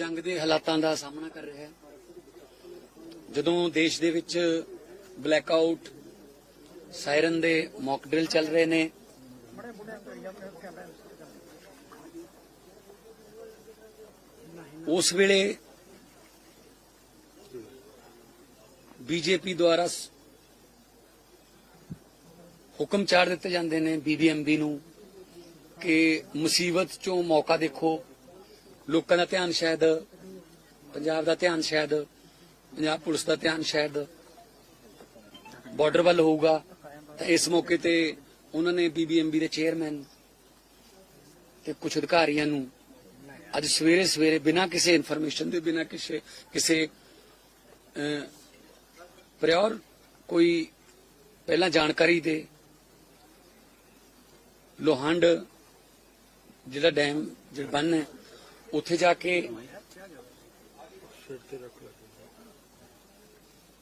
ਜੰਗ ਦੇ ਹਾਲਾਤਾਂ ਦਾ ਸਾਹਮਣਾ ਕਰ ਰਿਹਾ ਹੈ। ਜਦੋਂ ਦੇਸ਼ ਦੇ ਵਿੱਚ ਬਲੈਕਆਊਟ ਸਾਇਰਨ ਦੇ ਮੌਕ ਡਰਿਲ ਚੱਲ ਰਹੇ ਨੇ, ਉਸ ਵੇਲੇ ਬੀਜੇਪੀ ਦੁਆਰਾ ਹੁਕਮ ਚਾੜ ਦਿੱਤੇ ਜਾਂਦੇ ਨੇ ਬੀਬੀਐਮਬੀ ਨੂੰ ਕਿ ਮੁਸੀਬਤ ਚੋਂ ਮੌਕਾ ਦੇਖੋ। ਲੋਕਾਂ ਦਾ ਧਿਆਨ ਸ਼ਾਇਦ, ਪੰਜਾਬ ਦਾ ਧਿਆਨ ਸ਼ਾਇਦ, ਪੰਜਾਬ ਪੁਲਿਸ ਦਾ ਧਿਆਨ ਸ਼ਾਇਦ ਬਾਰਡਰ ਵੱਲ ਹੋਊਗਾ, ਤਾਂ ਇਸ ਮੌਕੇ ਤੇ ਉਹਨਾਂ ਨੇ ਬੀਬੀਐਮਬੀ ਦੇ ਚੇਅਰਮੈਨ ਤੇ ਕੁਝ ਅਧਿਕਾਰੀਆਂ ਨੂੰ ਅੱਜ ਸਵੇਰੇ ਸਵੇਰੇ ਬਿਨਾਂ ਕਿਸੇ ਇਨਫੋਰਮੇਸ਼ਨ ਦੇ, ਬਿਨਾਂ ਕਿਸੇ ਕਿਸੇ ਪ੍ਰਿਓਰ ਕੋਈ ਪਹਿਲਾਂ ਜਾਣਕਾਰੀ ਦੇ ਲੋਹੰਡ ਜਿਹੜਾ ਡੈਮ ਜਿਹੜਾ ਬੰਨ ਹੈ ਉੱਥੇ ਜਾ ਕੇ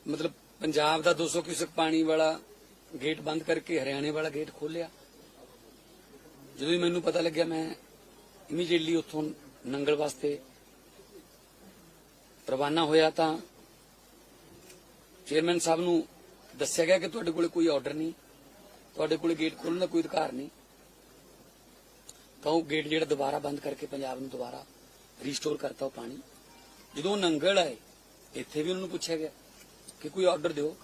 ਮਤਲਬ ਪੰਜਾਬ ਦਾ 200 ਕਿਊਸਕ ਪਾਣੀ ਵਾਲਾ ਗੇਟ ਬੰਦ ਕਰਕੇ ਹਰਿਆਣੇ ਵਾਲਾ ਗੇਟ ਖੋਲਿਆ ਜਦੋਂ ਹੀ ਮੈਨੂੰ ਪਤਾ ਲੱਗਿਆ ਮੈਂ ਇਮੀਡੀਏਟਲੀ ਉੱਥੋਂ ਨੰਗਲ ਵਾਸਤੇ ਰਵਾਨਾ ਹੋਇਆ ਤਾਂ ਚੇਅਰਮੈਨ ਸਾਹਿਬ ਨੂੰ ਦੱਸਿਆ ਗਿਆ ਕਿ ਤੁਹਾਡੇ ਕੋਲ ਕੋਈ ਆਰਡਰ ਨਹੀਂ, ਤੁਹਾਡੇ ਕੋਲ ਗੇਟ ਖੋਲਣ ਦਾ ਕੋਈ ਅਧਿਕਾਰ ਨਹੀਂ। ਤਾਂ ਉਹ ਗੇਟ ਜਿਹੜਾ ਦੁਬਾਰਾ ਬੰਦ ਕਰਕੇ ਪੰਜਾਬ ਨੂੰ ਦੁਬਾਰਾ ਰੀਸਟੋਰ ਕਰਤਾ ਉਹ ਪਾਣੀ। ਜਦੋਂ ਨੰਗਲ ਆਏ, ਇੱਥੇ ਵੀ ਉਹਨਾਂ ਨੂੰ ਪੁੱਛਿਆ ਗਿਆ ਕਿ ਕੋਈ ਆਰਡਰ ਦਿਓ।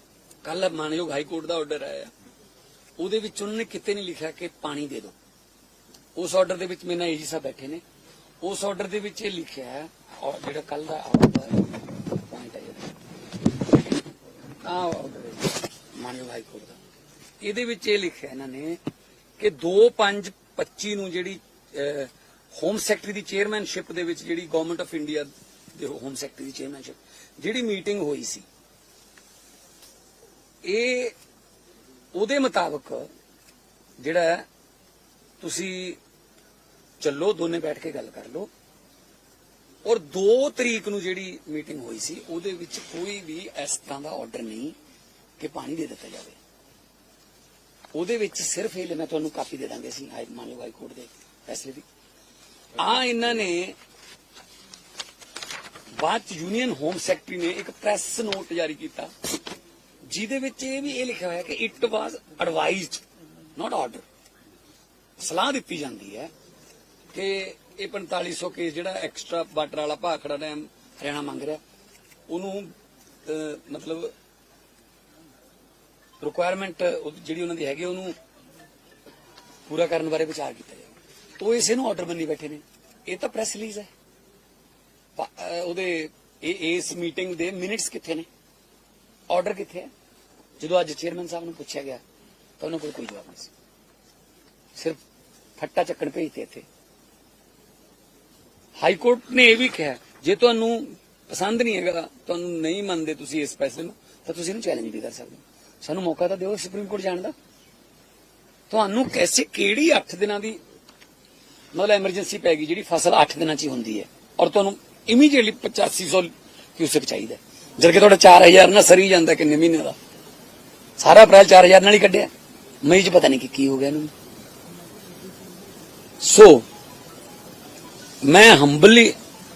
ਕੱਲ ਮਾਨਯੋਗ ਹਾਈ ਕੋਰਟ ਦਾ ਆਰਡਰ ਆਇਆ। ਉਹਦੇ ਵਿੱਚ ਉਹਨਾਂ ਨੇ ਕਿਤੇ ਨਹੀਂ ਲਿਖਿਆ ਕਿ ਪਾਣੀ ਦੇ ਦਿਓ। ਉਸ ਆਰਡਰ ਦੇ ਵਿੱਚ ਮੇਰੇ ਏਜੀ ਸਾਹਿਬ ਬੈਠੇ ਨੇ। ਉਸ ਆਰਡਰ ਦੇ ਵਿੱਚ ਇਹ ਲਿਖਿਆ ਹੈ ਔਰ ਜਿਹੜਾ ਕੱਲ ਦਾ ਆਰਡਰ ਪੁਆਇੰਟ ਹੈ ਆ ਆਰਡਰ ਮਾਨਯੋਗ ਹਾਈ ਕੋਰਟ ਦਾ। ਇਹਦੇ ਵਿੱਚ ਇਹ ਲਿਖਿਆ ਇਹਨਾਂ ਨੇ ਕਿ 2525 ਨੂੰ ਜਿਹੜੀ ਹੋਮ ਸੈਕਟਰੀ ਦੀ ਚੇਅਰਮੈਨਸ਼ਿਪ ਦੇ ਵਿੱਚ ਜਿਹੜੀ ਗਵਰਨਮੈਂਟ ਆਫ ਇੰਡੀਆ ਦੇ ਹੋਮ ਸੈਕਟਰੀ ਦੀ ਚੇਅਰਮੈਨਸ਼ਿਪ ਜਿਹੜੀ ਮੀਟਿੰਗ ਹੋਈ ਸੀ, ਇਹ ਉਹਦੇ ਮੁਤਾਬਕ ਜਿਹੜਾ ਤੁਸੀਂ ਚੱਲੋ, ਦੋਨੇ ਬੈਠ ਕੇ ਗੱਲ ਕਰ ਲਓ। ਔਰ 2 ਤਰੀਕ ਨੂੰ ਜਿਹੜੀ ਮੀਟਿੰਗ ਹੋਈ ਸੀ, ਉਹਦੇ ਵਿੱਚ ਕੋਈ ਵੀ ਇਸ ਤਰ੍ਹਾਂ ਦਾ ਆਰਡਰ ਨਹੀਂ ਕਿ ਪਾਣੀ ਦੇ ਦਿੱਤਾ ਜਾਵੇ। ਉਹਦੇ ਵਿੱਚ ਸਿਰਫ ਇਹ ਮੈਂ ਤੁਹਾਨੂੰ ਕਾਪੀ ਦੇ ਦਾਂਗੇ ਅਸੀਂ, ਹਾਈ ਮਾਨਯੋਗ ਹਾਈ ਕੋਰਟ ਦੇ ਫੈਸਲੇ ਦੀ। ਆ ਇਹਨਾਂ ਨੇ ਬਾਅਦ ਚ ਯੂਨੀਅਨ ਹੋਮ ਸੈਕਟਰੀ ਨੇ ਇੱਕ ਪ੍ਰੈਸ ਨੋਟ ਜਾਰੀ ਕੀਤਾ, ਜਿਹਦੇ ਵਿੱਚ ਇਹ ਵੀ ਇਹ ਲਿਖਿਆ ਹੋਇਆ ਕਿ it was advised not order ਸਲਾਹ ਦਿੱਤੀ ਜਾਂਦੀ ਹੈ ਕਿ ਇਹ 4500 ਕੇਸ ਜਿਹੜਾ ਐਕਸਟਰਾ ਵਾਟਰ ਵਾਲਾ ਭਾਖੜਾ ਡੈਮ ਹਰਿਆਣਾ ਮੰਗ ਰਿਹਾ, ਉਹਨੂੰ ਮਤਲਬ ਰਿਕੁਆਇਰਮੈਂਟ ਜਿਹੜੀ ਉਹਨਾਂ ਦੀ ਹੈਗੀ, ਉਹਨੂੰ ਪੂਰਾ ਕਰਨ ਬਾਰੇ ਵਿਚਾਰ ਕੀਤਾ ਜਾਵੇ। ਉਹ ਇਸੇ ਨੂੰ ਆਰਡਰ ਮੰਨੀ ਬੈਠੇ ਨੇ। ਇਹ ਤਾਂ ਪ੍ਰੈਸ ਰਿਲੀਜ਼ ਹੈ। ਪਾ- ਉਹਦੇ ਇਸ ਮੀਟਿੰਗ ਦੇ ਮਿੰਟਸ ਕਿੱਥੇ ਨੇ? ਆਰਡਰ ਕਿੱਥੇ ਹੈ? ਜਦੋਂ ਅੱਜ ਚੇਅਰਮੈਨ ਸਾਹਿਬ ਨੂੰ ਪੁੱਛਿਆ ਗਿਆ, ਤਾਂ ਉਹਨਾਂ ਕੋਲ ਕੋਈ ਜਵਾਬ ਨਹੀਂ ਸੀ। ਸਿਰਫ ਫੱਟਾ ਚੱਕਣ ਭੇਜਤੇ ਇੱਥੇ। ਹਾਈ ਕੋਰਟ ਨੇ ਇਹ ਵੀ ਕਿਹਾ, ਜੇ ਤੁਹਾਨੂੰ ਪਸੰਦ ਨਹੀਂ ਹੈਗਾ, ਤੁਹਾਨੂੰ ਨਹੀਂ ਮੰਨਦੇ ਤੁਸੀਂ ਇਸ ਫੈਸਲੇ ਨੂੰ, ਤਾਂ ਤੁਸੀਂ ਇਹਨੂੰ ਚੈਲੰਜ ਵੀ ਕਰ ਸਕਦੇ ਸਾਨੂੰ ਮੌਕਾ ਤਾਂ ਦਿਓ ਸੁਪਰੀਮ ਕੋਰਟ ਜਾਣ ਦਾ। ਤੁਹਾਨੂੰ ਕੈਸੇ ਕਿਹੜੀ 8 ਦਿਨਾਂ ਦੀ ਮਤਲਬ ਐਮਰਜੈਂਸੀ ਪੈ ਗਈ ਜਿਹੜੀ ਫਸਲ 8 ਦਿਨਾਂ 'ਚ ਹੀ ਹੁੰਦੀ ਹੈ। ਔਰ ਤੁਹਾਨੂੰ ਇਮੀਡੀਏਟਲੀ 8500 ਕਿਊਸਕ ਚਾਹੀਦਾ ਜਦ ਕਿ ਤੁਹਾਡਾ 4000 ਨਾ ਸਰੀ ਜਾਂਦਾ ਕਿੰਨੇ ਮਹੀਨੇ ਦਾ। ਸਾਰਾ ਅਪ੍ਰੈਲ 4000 ਨਾਲ ਹੀ ਕੱਢਿਆ। ਮਈ 'ਚ ਪਤਾ ਨਹੀਂ ਕਿ ਕੀ ਹੋ ਗਿਆ ਇਹਨੂੰ। ਸੋ ਮੈਂ ਹੰਬਲੀ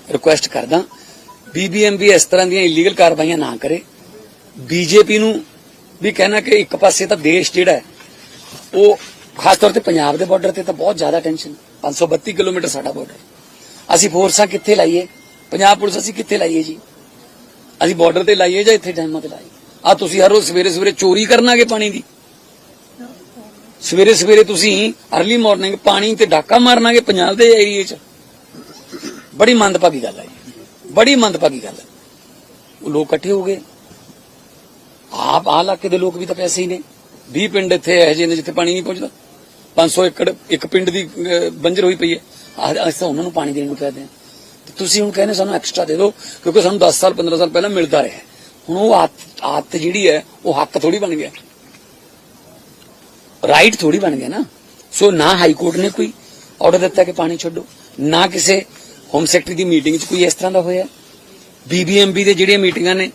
ਰਿਕੁਐਸਟ ਕਰਦਾ ਬੀਬੀਐਮਬੀ ਇਸ ਤਰ੍ਹਾਂ ਦੀਆਂ ਇਲੀਗਲ ਕਾਰਵਾਈਆਂ ਨਾ ਕਰੇ। ਬੀਜੇਪੀ ਨੂੰ ਵੀ ਕਹਿਣਾ ਕਿ ਇੱਕ ਪਾਸੇ ਤਾਂ ਦੇਸ਼ ਜਿਹੜਾ ਉਹ ਖਾਸ ਤੌਰ ਤੇ ਪੰਜਾਬ ਦੇ ਬਾਰਡਰ ਤੇ ਤਾਂ ਬਹੁਤ ਜ਼ਿਆਦਾ ਟੈਨਸ਼ਨ 532 ਕਿਲੋਮੀਟਰ ਸਾਡਾ ਬਾਰਡਰ ਅਸੀਂ ਫੋਰਸਾਂ ਕਿੱਥੇ ਲਾਈਏ? ਪੰਜਾਬ ਪੁਲਿਸ ਅਸੀਂ ਕਿੱਥੇ ਲਾਈਏ ਜੀ? ਅਸੀਂ ਬਾਰਡਰ ਤੇ ਲਾਈਏ ਜਾਂ ਇੱਥੇ ਟਾਈਮਾਂ ਤੇ ਲਾਈਏ? ਆ ਤੁਸੀਂ ਹਰ ਰੋਜ਼ ਸਵੇਰੇ ਸਵੇਰੇ ਚੋਰੀ ਕਰਨਾਗੇ ਪਾਣੀ ਦੀ। ਸਵੇਰੇ ਸਵੇਰੇ ਤੁਸੀਂ ਅਰਲੀ ਮਾਰਨਿੰਗ ਪਾਣੀ ਤੇ ਡਾਕਾ ਮਾਰਨਾਗੇ ਪੰਜਾਬ ਦੇ ਏਰੀਏ 'ਚ। ਬੜੀ ਮੰਦਭਾਗੀ ਗੱਲ ਹੈ ਜੀ। ਬੜੀ ਮੰਦਭਾਗੀ ਗੱਲ ਹੈ। ਉਹ ਲੋਕ ਇਕੱਠੇ ਹੋ ਗਏ। ਆਪ ਆਹ ਇਲਾਕੇ ਦੇ ਲੋਕ ਵੀ ਤਾਂ ਪੈਸੇ ਹੀ ਨੇ। 20 ਪਿੰਡ ਇੱਥੇ ਇਹੋ ਜਿਹੇ ਨੇ ਜਿੱਥੇ ਪਾਣੀ ਨਹੀਂ ਪਹੁੰਚਦਾ। 500 ਏਕੜ, ਇੱਕ ਪਿੰਡ ਦੀ ਬੰਜਰ ਹੋਈ ਪਈ ਹੈ। ਆਹ ਅਸੀਂ ਤਾਂ ਉਹਨਾਂ ਨੂੰ ਪਾਣੀ ਦੇਣ ਨੂੰ ਕਹਦੇ ਆ ਤੁਸੀਂ ਹੁਣ ਕਹਿੰਦੇ ਸਾਨੂੰ ਐਕਸਟਰਾ ਦੇ ਦਿਓ, ਕਿਉਂਕਿ ਸਾਨੂੰ 10 ਸਾਲ 15 ਸਾਲ ਪਹਿਲਾਂ ਮਿਲਦਾ ਰਿਹਾ। ਹੁਣ ਉਹ ਆਦਤ ਆਦਤ ਜਿਹੜੀ ਹੈ, ਉਹ ਹੱਕ ਥੋੜੀ ਬਣ ਗਿਆ। ਰਾਈਟ ਥੋੜੀ ਬਣ ਗਿਆ ਨਾ। ਸੋ ਨਾ ਹਾਈ ਕੋਰਟ ਨੇ ਕੋਈ ਆਰਡਰ ਦਿੱਤਾ ਕਿ ਪਾਣੀ ਛੱਡੋ। ਨਾ ਕਿਸੇ ਹੋਮ ਸੈਕਟਰੀ ਦੀ ਮੀਟਿੰਗ 'ਚ ਕੋਈ ਇਸ ਤਰ੍ਹਾਂ ਦਾ ਹੋਇਆ। ਬੀਬੀਐਮਬੀ ਦੇ ਜਿਹੜੀਆਂ ਮੀਟਿੰਗਾਂ ਨੇ,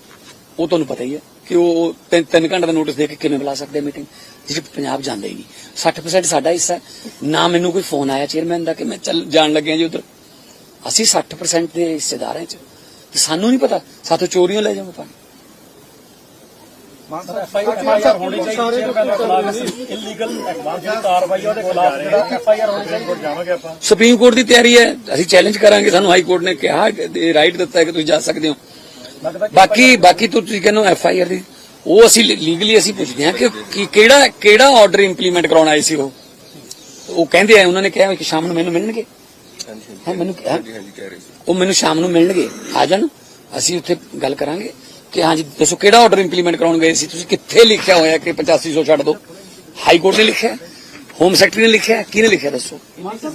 ਉਹ ਤੁਹਾਨੂੰ ਪਤਾ ਹੀ ਹੈ। ਕਿ ਉਹ ਤਿੰਨ ਤਿੰਨ ਘੰਟੇ ਦਾ ਨੋਟਿਸ ਦੇ ਕੇ ਕਿਵੇਂ ਬੁਲਾ ਸਕਦੇ ਮੀਟਿੰਗ ਜਿਸ 'ਚ ਪੰਜਾਬ ਜਾਂਦਾ ਹੀ ਨਹੀਂ। 60% ਸਾਡਾ ਹਿੱਸਾ। ਨਾ ਮੈਨੂੰ ਕੋਈ ਫੋਨ ਆਇਆ ਚੇਅਰਮੈਨ ਦਾ ਕਿ ਮੈਂ ਚੱਲ ਜਾਣ ਲੱਗਿਆ ਜੀ ਉਧਰ। ਅਸੀਂ 60% ਦੇ ਹਿੱਸੇਦਾਰ ਹਾਂ 'ਚ ਤੇ ਸਾਨੂੰ ਨਹੀਂ ਪਤਾ। ਸਾਥੋਂ ਚੋਰੀਆਂ ਲੈ ਜਾਵਾਂਗੇ ਪਾਣੀ ਐਫਆਈਆਰ ਹੋਣੀ ਚਾਹੀਦੀ ਚੇਅਰਮੈਨ ਦੇ ਖਿਲਾਫ ਇਲੀਗਲ ਐਕਟਿਵ ਜਿਹੜੀ ਕਾਰਵਾਈ ਆ ਉਹਦੇ ਖਿਲਾਫ ਜਿਹੜਾ ਐਫਆਈਆਰ ਹੋਣੀ ਚਾਹੀਦੀ ਜਾਵਾਂਗੇ ਆਪਾਂ। ਸੁਪਰੀਮ ਕੋਰਟ ਦੀ ਤਿਆਰੀ ਹੈ। ਅਸੀਂ ਚੈਲੰਜ ਕਰਾਂਗੇ। ਸਾਨੂੰ ਹਾਈ ਕੋਰਟ ਨੇ ਕਿਹਾ ਕਿ ਰਾਈਟ ਦਿੱਤਾ ਹੈ ਕਿ ਤੁਸੀਂ ਜਾ ਸਕਦੇ ਹੋ। ਬਾਕੀ ਬਾਕੀ ਤੋਂ ਤੁਸੀਂ ਕਹਿੰਦੇ ਐਫ ਆਈ ਆਰ ਦੀ। ਉਹ ਅਸੀਂ ਲੀਗਲੀ ਅਸੀਂ ਪੁੱਛਦੇ ਹਾਂ ਕਿ ਕਿ ਕਿਹੜਾ ਕਿਹੜਾ ਆਰਡਰ ਇੰਪਲੀਮੈਂਟ ਕਰਾਉਣਾ ਆਏ ਸੀ ਉਹ? ਉਹ ਕਹਿੰਦੇ ਆ ਉਹਨਾਂ ਨੇ ਕਿਹਾ ਕਿ ਸ਼ਾਮ ਨੂੰ ਮੈਨੂੰ ਮਿਲਣਗੇ। ਹਾਂ ਮੈਨੂੰ ਕਿਹਾ? ਉਹ ਮੈਨੂੰ ਸ਼ਾਮ ਨੂੰ ਮਿਲਣਗੇ। ਆ ਜਾਣ। ਅਸੀਂ ਉੱਥੇ ਗੱਲ ਕਰਾਂਗੇ। ਕਿ ਹਾਂਜੀ ਦੱਸੋ ਕਿਹੜਾ ਆਰਡਰ ਇੰਪਲੀਮੈਂਟ ਕਰਾਉਣ ਗਏ ਸੀ? ਤੁਸੀਂ ਕਿੱਥੇ ਲਿਖਿਆ ਹੋਇਆ ਕਿ 8500 ਛੱਡ ਦਿਓ ਹਾਈ ਕੋਰਟ ਨੇ ਲਿਖਿਆ। ਹੋਮ ਸੈਕਟਰੀ ਨੇ ਲਿਖਿਆ ਕਿਹਨੇ ਲਿਖਿਆ ਦੱਸੋ? ਇੱਥੇ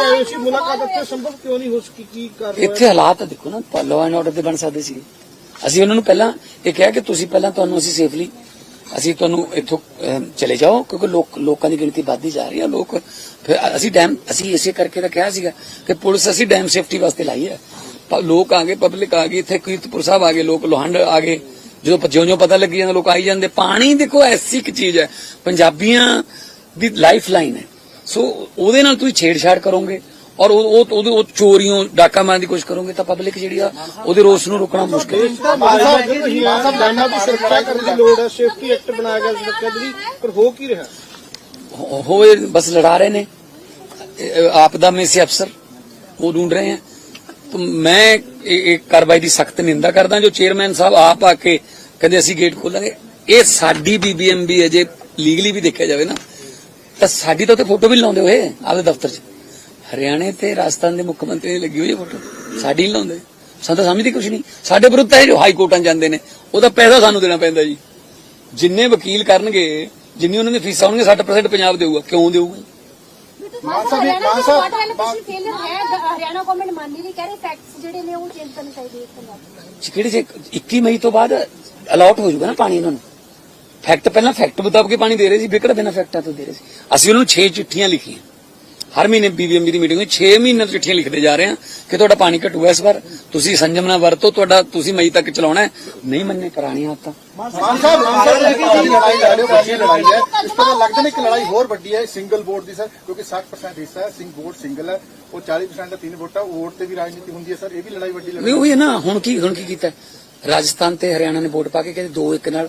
ਆਏ ਹੋਏ ਸੀ ਮੁਲਾਕਾਤ ਇੱਥੇ ਸੰਭਵ ਕਿਉਂ ਨਹੀਂ ਹੋ ਸਕੀ ਕੀ ਕਰ ਇੱਥੇ ਹਾਲਾਤ ਦੇਖੋ ਨਾ ਲਾਅ ਐਂਡ ਆਰਡਰ ਦੇ ਬਣ ਸਕਦੇ ਸੀ ਅਸੀਂ ਉਹਨਾਂ ਨੂੰ ਪਹਿਲਾਂ ਇਹ ਕਿਹਾ ਕਿ ਤੁਸੀਂ ਪਹਿਲਾਂ ਤੁਹਾਨੂੰ ਅਸੀਂ ਸੇਫਲੀ ਅਸੀਂ ਤੁਹਾਨੂੰ ਇੱਥੋਂ ਚਲੇ ਜਾਓ ਕਿਉਂਕਿ ਲੋਕ ਲੋਕਾਂ ਦੀ ਗਿਣਤੀ ਵੱਧਦੀ ਜਾ ਰਹੀ ਹੈ ਲੋਕ ਫਿਰ ਅਸੀਂ ਡੈਮ ਅਸੀਂ ਇਸੇ ਕਰਕੇ ਤਾਂ ਕਿਹਾ ਸੀਗਾ ਕਿ ਪੁਲਿਸ ਅਸੀਂ ਡੈਮ ਸੇਫਟੀ ਵਾਸਤੇ ਲਾਈ ਹੈ। ਪਰ ਲੋਕ ਆ ਗਏ ਪਬਲਿਕ ਆ ਗਈ ਇੱਥੇ ਕੀਰਤਪੁਰ ਸਾਹਿਬ ਆ ਗਏ ਲੋਕ ਲੋਹੰਡ ਆ ਗਏ। ਜਦੋਂ ਜਿਉਂ-ਜਿਉਂ ਪਤਾ ਲੱਗੀ ਜਾਂਦਾ ਲੋਕ ਆਈ ਜਾਂਦੇ ਪਾਣੀ ਦੇਖੋ ਐਸੀ ਇੱਕ ਚੀਜ਼ ਹੈ। ਪੰਜਾਬੀਆਂ ਦੀ ਲਾਈਫ ਲਾਈਨ ਹੈ। ਸੋ ਉਹਦੇ ਨਾਲ ਤੁਸੀਂ ਛੇੜਛਾੜ ਕਰੋਗੇ ਔਰ ਉਹ ਉਹਦੇ ਉਹ ਚੋਰੀਆਂ ਡਾਕਾ ਮਾਰਨ ਦੀ ਕੋਸ਼ਿਸ਼ ਕਰੋਗੇ ਤਾਂ ਪਬਲਿਕ ਜਿਹੜੀ ਆ ਉਹਦੇ ਰੋਸ ਨੂੰ ਰੋਕਣਾ ਮੁਸ਼ਕਲ ਹੈ। ਹੋਏ ਬਸ ਲੜਾ ਰਹੇ ਨੇ। ਆਪ ਦਾ ਸੇ ਅਫਸਰ ਉਹ ਢੂੰਡ ਰਹੇ ਹਨ ਮੈਂ ਇਹ ਕਾਰਵਾਈ ਦੀ ਸਖਤ ਨਿੰਦਾ ਕਰਦਾ ਜੋ ਚੇਅਰਮੈਨ ਸਾਹਿਬ ਆਪ ਆ ਕੇ ਕਹਿੰਦੇ ਅਸੀਂ ਗੇਟ ਖੋਲਾਂਗੇ। ਇਹ ਸਾਡੀ ਬੀਬੀਐਮਬੀ ਅਜੇ ਲੀਗਲੀ ਵੀ ਦੇਖਿਆ ਜਾਵੇ ਨਾ ਤਾਂ ਸਾਡੀ ਤਾਂ ਉੱਥੇ ਫੋਟੋ ਵੀ ਲਾਉਂਦੇ ਹੋਏ ਆਪਦੇ ਦਫ਼ਤਰ 'ਚ। ਹਰਿਆਣੇ ਤੇ ਰਾਜਸਥਾਨ ਦੇ ਮੁੱਖ ਮੰਤਰੀ ਦੀ ਲੱਗੀ ਹੋਈ ਹੈ ਫੋਟੋ ਸਾਡੀ ਨਹੀਂ ਲਾਉਂਦੇ। ਸਾਨੂੰ ਤਾਂ ਸਮਝਦੀ ਕੁਝ ਨਹੀਂ ਸਾਡੇ ਵਿਰੁੱਧ ਤਾਂ ਇਹ ਜੋ ਹਾਈ ਕੋਰਟਾਂ ਜਾਂਦੇ ਨੇ ਉਹਦਾ ਪੈਸਾ ਸਾਨੂੰ ਦੇਣਾ ਪੈਂਦਾ ਜੀ। ਜਿੰਨੇ ਵਕੀਲ ਕਰਨਗੇ ਜਿੰਨੀ ਉਹਨਾਂ ਦੀ ਫੀਸਾਂ ਹੋਣਗੀਆਂ 60% ਪੰਜਾਬ ਦੇਊਗਾ। ਕਿਉਂ ਦੇਊਗਾ ਮਾਨ ਸਾਹਿਬ ਦਾ ਵਾਟਰ ਐਲੋਕੇਸ਼ਨ ਫੇਲਿਅਰ ਹੈ ਹਰਿਆਣਾ ਗਵਰਨਮੈਂਟ ਮੰਨ ਨਹੀਂ ਰਹੀ ਕਹਿ ਰਹੇ ਫੈਕਟਸ ਜਿਹੜੇ ਨੇ ਉਹ ਚੇਂਜ ਕਰਨੇ ਚਾਹੀਦੇ ਇੱਕ ਪੰਜਾਬ ਕਿਹੜੇ ਜੇ 21 ਮਈ ਤੋਂ ਬਾਅਦ ਅਲਾਟ ਹੋ ਜਾਊਗਾ ਨਾ ਪਾਣੀ ਉਹਨਾਂ ਨੂੰ। ਫੈਕਟ ਪਹਿਲਾਂ ਫੈਕਟ ਮੁਤਾਬਕ ਹੀ ਪਾਣੀ ਦੇ ਰਹੇ ਸੀ, ਵਿਕੜ ਬਿਨਾਂ ਫੈਕਟਾਂ ਤੋਂ ਦੇ ਰਹੇ ਸੀ। ਅਸੀਂ ਉਹਨਾਂ ਨੂੰ 6 ਚਿੱਠੀਆਂ ਲਿਖੀਆਂ। ਹਰ ਮਹੀਨੇ ਬੀਬੀਐਮਬੀ ਦੀ ਮੀਟਿੰਗ ਵਿੱਚ 6 ਮਹੀਨੇ ਤੋਂ ਚਿੱਠੀਆਂ ਲਿਖਦੇ ਜਾ ਰਹੇ ਹਾਂ ਕਿ ਤੁਹਾਡਾ ਪਾਣੀ ਘਟੂਗਾ ਇਸ ਵਾਰ ਤੁਸੀਂ ਸੰਜਮ ਨਾਲ ਵਰਤੋ ਤੁਹਾਡਾ ਤੁਸੀਂ ਮਈ ਤੱਕ ਚਲਾਉਣਾ ਨਹੀਂ ਮੰਨੇ ਪੁਰਾਣੀਆਂ ਆਦਤਾਂ ਮਾਨ ਸਾਹਿਬ ਮਾਨ ਸਾਹਿਬ ਲੜਾਈ ਲੜ ਰਹੇ ਹੋ ਵੱਡੀ ਲੜਾਈ ਹੈ। ਇਸ ਤੋਂ ਬਾਅਦ ਲੱਗਦਾ ਨਹੀਂ ਕਿ ਲੜਾਈ ਹੋਰ ਵੱਡੀ ਹੈ ਸਿੰਗਲ ਵੋਟ ਦੀ ਸਰ ਕਿਉਂਕਿ 60% ਹਿੱਸਾ ਹੈ ਸਿੰਘ ਵੋਟ ਸਿੰਗਲ ਹੈ ਉਹ 40% ਦਾ ਤਿੰਨ ਵੋਟਾਂ ਵੋਟ ਤੇ ਵੀ ਰਾਜਨੀਤੀ ਹੁੰਦੀ ਹੈ ਸਰ ਇਹ ਵੀ ਲੜਾਈ ਵੱਡੀ ਲੜਾਈ ਨਹੀਂ ਉਹ ਹੈ। ਨਾ ਹੁਣ ਕੀ ਹੁਣ ਕੀ ਕੀਤਾ ਰਾਜਸਥਾਨ ਤੇ ਹਰਿਆਣਾ ਨੇ ਵੋਟ ਪਾ ਕੇ ਕਹਿੰਦੇ ਦੋ ਇੱਕ ਨਾਲ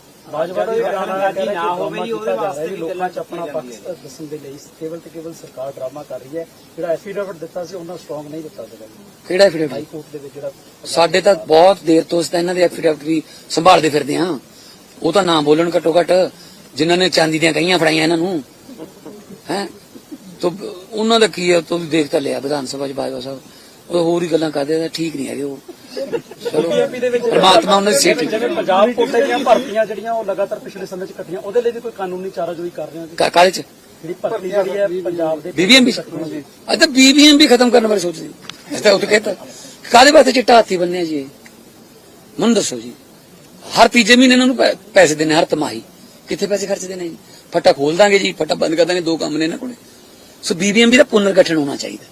ਬਾਜਵਾ ਦਾ ਕਹਿਣਾ ਹੈ ਕਿ ਨਾ ਹੋਵੇ ਜੀ ਉਹਦੇ ਵਾਸਤੇ ਵੀ ਲੋਕਾਂ 'ਚ ਆਪਣਾ ਪੱਖ ਦੱਸਣ ਦੇ ਲਈ ਕੇਵਲ ਤੇ ਕੇਵਲ ਸਰਕਾਰ ਡਰਾਮਾ ਕਰ ਰਹੀ ਹੈ। ਜਿਹੜਾ ਐਫੀਡੇਵਿਟ ਦਿੱਤਾ ਸੀ ਉਹਨਾਂ ਸਟਰੋਂਗ ਨਹੀਂ ਦਿੱਤਾ ਸੀਗਾ ਕਿਹੜਾ ਐਫੀਡੇਵਿਟ? ਹਾਈ ਕੋਰਟ ਦੇ ਵਿੱਚ ਜਿਹੜਾ ਸਾਡੇ ਤਾਂ ਬਹੁਤ ਦੇਰ ਤੋਂ ਅਸੀਂ ਤਾਂ ਇਹਨਾਂ ਦੇ ਐਫੀਡੇਵਿਟ ਵੀ ਸੰਭਾਲਦੇ ਫਿਰਦੇ ਹਾਂ। ਉਹ ਤਾਂ ਨਾ ਬੋਲਣ ਘੱਟੋ ਘੱਟ ਜਿਨ੍ਹਾਂ ਨੇ ਚਾਂਦੀ ਦੀਆਂ ਕਹੀਆਂ ਫੜਾਈਆਂ ਇਹਨਾਂ ਨੂੰ। ਹੈ? ਤੋ ਉਹਨਾਂ ਦਾ ਕੀ ਹੈ ਤੂੰ ਦੇਖ ਤਾਂ ਲਿਆ ਵਿਧਾਨ ਸਭਾ ਚ ਬਾਜਵਾ ਸਾਹਿਬ। ਉਹ ਹੋਰ ਹੀ ਗੱਲਾਂ ਕਰਦੇ ਆ ਠੀਕ ਨਹੀਂ ਹੈਗੇ ਉਹ। ਦੇ ਵਿੱਚ ਪਰਮਾਤਮਾ ਉਹਨਾਂ ਦੀ ਠੀਕ ਜਿਵੇਂ ਪੰਜਾਬ ਕੋਟੇ ਦੀਆਂ ਭਰਤੀਆਂ ਜਿਹੜੀਆਂ ਉਹ ਲਗਾਤਾਰ ਪਿਛਲੇ ਸਮੇਂ 'ਚ ਘਟੀਆਂ ਉਹਦੇ ਲਈ ਵੀ ਕੋਈ ਕਾਨੂੰਨੀ ਚਾਰਾਜੋਈ ਕਰ ਰਹੇ ਹੋ ਜੀ? ਕਾ- ਕਾਹਦੇ ਚ? ਜਿਹੜੀ ਭਰਤੀ ਜਿਹੜੀ ਹੈ ਪੰਜਾਬ ਦੇ ਬੀਬੀਐਮਬੀ ਅੱਜ ਤਾਂ ਬੀਬੀਐਮਬੀ ਖਤਮ ਕਰਨ ਬਾਰੇ ਸੋਚਦੇ ਇਸ ਤਾਂ ਉਹ ਕਹਿੰਦਾ ਕਾਦੇ ਵਾਸਤੇ ਚਿੱਟਾ ਹਾਥੀ ਬੰਨਿਆ ਜੀ? ਮੈਨੂੰ ਦੱਸੋ ਜੀ। ਹਰ ਤੀਜੇ ਮਹੀਨੇ ਇਹਨਾਂ ਨੂੰ ਪੈਸੇ ਦੇਣੇ ਹਰ ਤਿਮਾਹੀ। ਕਿੱਥੇ ਪੈਸੇ ਖਰਚਦੇ ਨੇ ਜੀ? ਫੱਟਾ ਖੋਲ ਦਾਂਗੇ ਜੀ ਫੱਟਾ ਬੰਦ ਕਰ ਦਾਂਗੇ ਦੋ ਕੰਮ ਨੇ ਇਹਨਾਂ ਕੋਲੇ। ਸੋ ਬੀਬੀਐਮਬੀ ਦਾ ਪੁਨਰ ਗਠਨ ਹੋਣਾ ਚਾਹੀਦਾ।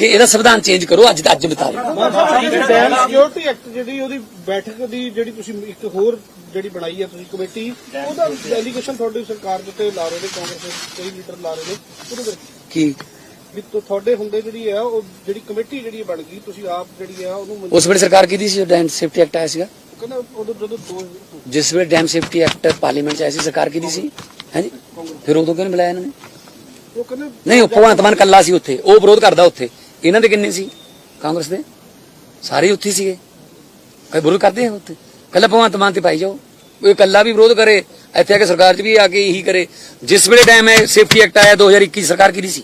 ਕਿ ਇਹਦਾ ਸੰਵਿਧਾਨ ਚੇਂਜ ਕਰੋ ਅੱਜ ਦਾ ਅੱਜ ਬਤਾ ਦਿਓ। ਮਾਨ ਸਾਹਿਬ ਜਿਹੜੀ ਡੈਮ ਸਿਕਿਉਰਿਟੀ ਐਕਟ ਜਿਹੜੀ ਉਹਦੀ ਬੈਠਕ ਦੀ ਜਿਹੜੀ ਤੁਸੀਂ ਇੱਕ ਹੋਰ ਜਿਹੜੀ ਬਣਾਈ ਹੈ ਤੁਸੀਂ ਕਮੇਟੀ ਉਹਦਾ ਐਲੀਗੇਸ਼ਨ ਤੁਹਾਡੀ ਸਰਕਾਰ ਦੇ ਉੱਤੇ ਲਾ ਰਹੇ ਨੇ ਕਾਂਗਰਸ ਦੇ ਕਈ ਲੀਡਰ ਲਾ ਰਹੇ ਨੇ ਉਹਦੇ ਵਿੱਚ। ਕੀ? ਵੀ ਤੁ- ਤੁਹਾਡੇ ਹੁੰਦੇ ਜਿਹੜੀ ਹੈ ਉਹ ਜਿਹੜੀ ਕਮੇਟੀ ਜਿਹੜੀ ਬਣ ਗਈ ਤੁਸੀਂ ਆਪ ਜਿਹੜੀ ਹੈ ਉਹਨੂੰ ਮਨਜ਼ੂਰ- ਉਸ ਵੇਲੇ ਸਰਕਾਰ ਕੀਤੀ ਸੀ ਡੈਮ ਸੇਫਟੀ ਐਕਟ ਆਇਆ ਸੀਗਾ? ਕਹਿੰਦਾ ਉਦੋਂ ਜਦੋਂ ਦੋ ਜਿਸ ਵੇਲੇ ਡੈਮ ਸੇਫਟੀ ਐਕਟ ਪਾਰਲੀਮੈਂਟ ਚ ਆਇਆ ਸੀ ਸਰਕਾਰ ਕੀਤੀ ਸੀ? ਹਾਂਜੀ ਫਿਰ ਉਦੋਂ ਕਿਉਂ ਨਹੀਂ ਬੁਲਾਇਆ ਇਹਨਾਂ ਨੇ? ਉਹ ਕਹਿੰਦੇ ਨਹੀਂ ਉਹ ਭਗਵੰਤ ਮਾਨ ਕੱਲਾ ਸੀ ਉੱਥੇ ਉਹ ਵਿਰੋਧ ਕਰਦਾ ਉੱਥੇ। ਇਹਨਾਂ ਦੇ ਕਿੰਨੇ ਸੀ? ਕਾਂਗਰਸ ਦੇ? ਸਾਰੇ ਉੱਥੇ ਸੀਗੇ। ਕੋਈ ਵਿਰੋਧ ਕਰਦੇ ਆ ਉੱਥੇ? ਕੱਲਾ ਭਗਵੰਤ ਮਾਨ ਤੇ ਪਾਈ ਜਾਓ। ਉਹ ਕੱਲਾ ਵੀ ਵਿਰੋਧ ਕਰੇ ਇੱਥੇ ਆ ਕੇ ਸਰਕਾਰ 'ਚ ਵੀ ਆ ਕੇ ਇਹੀ ਕਰੇ। ਜਿਸ ਵੇਲੇ ਟਾਈਮ ਹੈ ਸੇਫਟੀ ਐਕਟ ਆਇਆ 2021 ਸਰਕਾਰ ਕਿਹਦੀ ਸੀ?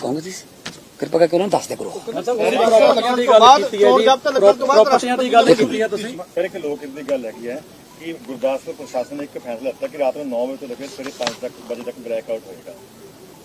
ਕਾਂਗਰਸ ਦੀ ਸੀ। ਕਿਰਪਾ ਕਰਕੇ ਉਹਨਾਂ ਨੂੰ ਦੱਸ ਕਰੋ। ਦੀ ਗੱਲ ਕੀਤੀ ਹੈ ਜੀ ਪ੍ਰਾਪਰਟੀਆਂ ਦੀ ਗੱਲ ਕੀਤੀ ਹੈ ਤੁਸੀਂ? ਫਿਰ ਇੱਕ ਲੋਕ ਦੀ ਗੱਲ ਹੈਗੀ ਹੈ ਕਿ ਗੁਰਦਾਸਪੁਰ ਪ੍ਰਸ਼ਾਸਨ ਨੇ ਇੱਕ ਫੈਸਲਾ ਲਿੱਤਾ ਕਿ ਰਾਤ ਨੂੰ 9 ਵਜੇ ਤੋਂ ਲੈ ਕੇ ਸਵੇਰੇ 5 ਤੱਕ ਵਜੇ ਤੱਕ ਬ੍ਰੇਕ ਆਊਟ ਹੋਏਗਾ।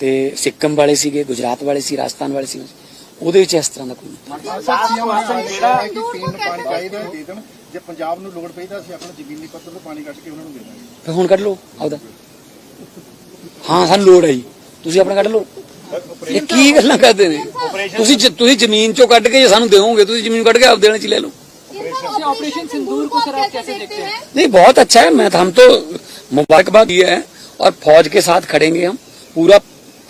ਤੇ ਸਿੱਕਮ ਵਾਲੇ ਸੀਗੇ ਗੁਜਰਾਤ ਵਾਲੇ ਸੀ ਰਾਜਸਥਾਨ ਵਾਲੇ ਸੀ ਉਹਦੇ ਵਿੱਚ ਇਸ ਤਰ੍ਹਾਂ ਦਾ ਕੋਈ ਨਹੀਂ ਸਾਹਿਬ ਸੀਐਮ ਨੇ ਕਿਹਾ ਹੈ ਕਿ ਪੀਣ ਨੂੰ ਪਾਣੀ ਚਾਹੀਦਾ ਹੈ, ਦੇ ਦੇਣ ਜੇ ਪੰਜਾਬ ਨੂੰ ਲੋੜ ਪਈ ਤਾਂ ਅਸੀਂ ਆਪਣਾ ਜ਼ਮੀਨੀ ਪੱਧਰ ਤੋਂ ਪਾਣੀ ਕੱਢ ਕੇ ਉਹਨਾਂ ਨੂੰ ਦੇ ਦਾਂਗੇ ਫਿਰ ਹੁਣ ਕੱਢ ਲਓ ਆਪਦਾ ਹਾਂ ਸਾਨੂੰ ਲੋੜ ਹੈ ਜੀ ਤੁਸੀਂ ਆਪਣਾ ਕੱਢ ਲਓ ਇਹ ਕੀ ਗੱਲਾਂ ਕਰਦੇ ਨੇ ਤੁਸੀਂ ਜ- ਤੁਸੀਂ ਜ਼ਮੀਨ ਚੋਂ ਕੱਢ ਕੇ ਜੇ ਸਾਨੂੰ ਦਿਓਗੇ ਤੁਸੀਂ ਜ਼ਮੀਨ ਕੱਢ ਕੇ ਆਪ ਦੇਣੇ ਚ ਲੈ ਲਓ ऑपरेशन सिंदूर को सर आप कैसे देखते हैं नहीं बहुत अच्छा है मैं हम तो मुबारकबाद दिया है और फौज के साथ खड़ेंगे हम पूरा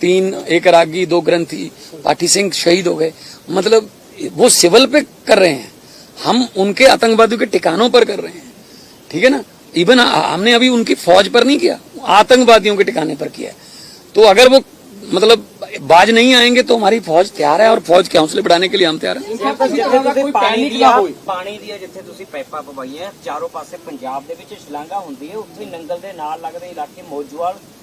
तीन एक रागी दो ग्रंथी पाठी सिंह शहीद हो गए मतलब वो सिविल पे कर रहे हैं हम उनके आतंकवादियों के ठिकानों पर कर रहे हैं ठीक है ना इवन हमने अभी उनकी फौज पर नहीं किया आतंकवादियों के ठिकाने पर किया है। तो अगर वो मतलब बाज नहीं आएंगे तो हमारी फौज तैयार है और फौज के हौसले बढ़ाने के लिए हम तैयार हैं ਜਿੱਥੇ ਤੁਸੀਂ ਪਾਣੀ ਦੀਆਂ ਪਾਣੀ ਦੀਆਂ ਜਿੱਥੇ ਤੁਸੀਂ ਪਾਈਪਾਂ ਪਵਾਈਆਂ ਚਾਰੋਂ ਪਾਸੇ ਪੰਜਾਬ ਦੇ ਵਿੱਚ ਸ਼ਲਾਘਾ ਹੁੰਦੀ ਹੈ ਉੱਥੇ ਨੰਗਲ ਦੇ ਨਾਲ ਲੱਗਦੇ ਇਲਾਕੇ ਮੋਜਵਾਲ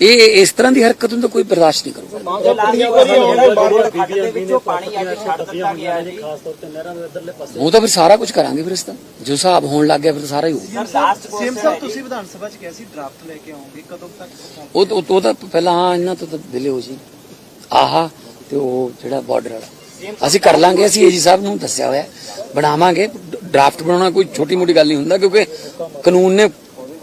ਇਹ ਇਸ ਤਰ੍ਹਾਂ ਦੀ ਹਰਕਤ ਨੂੰ ਤਾਂ ਕੋਈ ਬਰਦਾਸ਼ਤ ਨਹੀਂ ਕਰੂਗਾ। ਦੇ ਵਿੱਚੋਂ ਪਾਣੀ ਅੱਜ ਛੱਡ ਦਿੱਤਾ ਗਿਆ ਹੈ ਜੀ। ਖਾਸ ਤੌਰ ਤੇ ਨਹਿਰਾਂ ਦੇ ਇਧਰਲੇ ਪਾਸੇ। ਉਹ ਤਾਂ ਫਿਰ ਸਾਰਾ ਕੁਝ ਕਰਾਂਗੇ ਫਿਰ ਇਸ ਤਾਂ ਜੋ ਹਿਸਾਬ ਹੋਣ ਲੱਗ ਗਿਆ ਫਿਰ ਸਾਰਾ ਹੀ ਹੋਊਗਾ। ਸੀਐਮ ਸਾਹਿਬ ਤੁਸੀਂ ਵਿਧਾਨ ਸਭਾ ਚ ਕਿਹਾ ਸੀ ਡਰਾਫਟ ਲੈ ਕੇ ਆਉਂਗੇ ਕਦੋਂ ਤੱਕ ਉਹ ਤਾਂ- ਉਹ ਤਾਂ ਪਹਿਲਾਂ ਹਾਂ ਇਹਨਾਂ ਤੋਂ ਤਾਂ ਦਿਲੇ ਹੋ ਜੀ ਆਹਾ ਤੇ ਉਹ ਜਿਹੜਾ ਬਾਰਡਰ ਵਾਲਾ। ਅਸੀਂ ਕਰ ਲਾਂਗੇ ਅਸੀਂ ਏਜੀ ਸਾਹਿਬ ਨੂੰ ਦੱਸਿਆ ਹੋਇਆ ਹੈ। ਬਣਾਵਾਂਗੇ। ਡਰਾਫਟ ਬਣਾਉਣਾ ਕੋਈ ਛੋਟੀ ਮੋਟੀ ਗੱਲ ਨਹੀਂ ਹੁੰਦਾ ਕਿਉਂਕਿ ਕਾਨੂੰਨ ਨੇ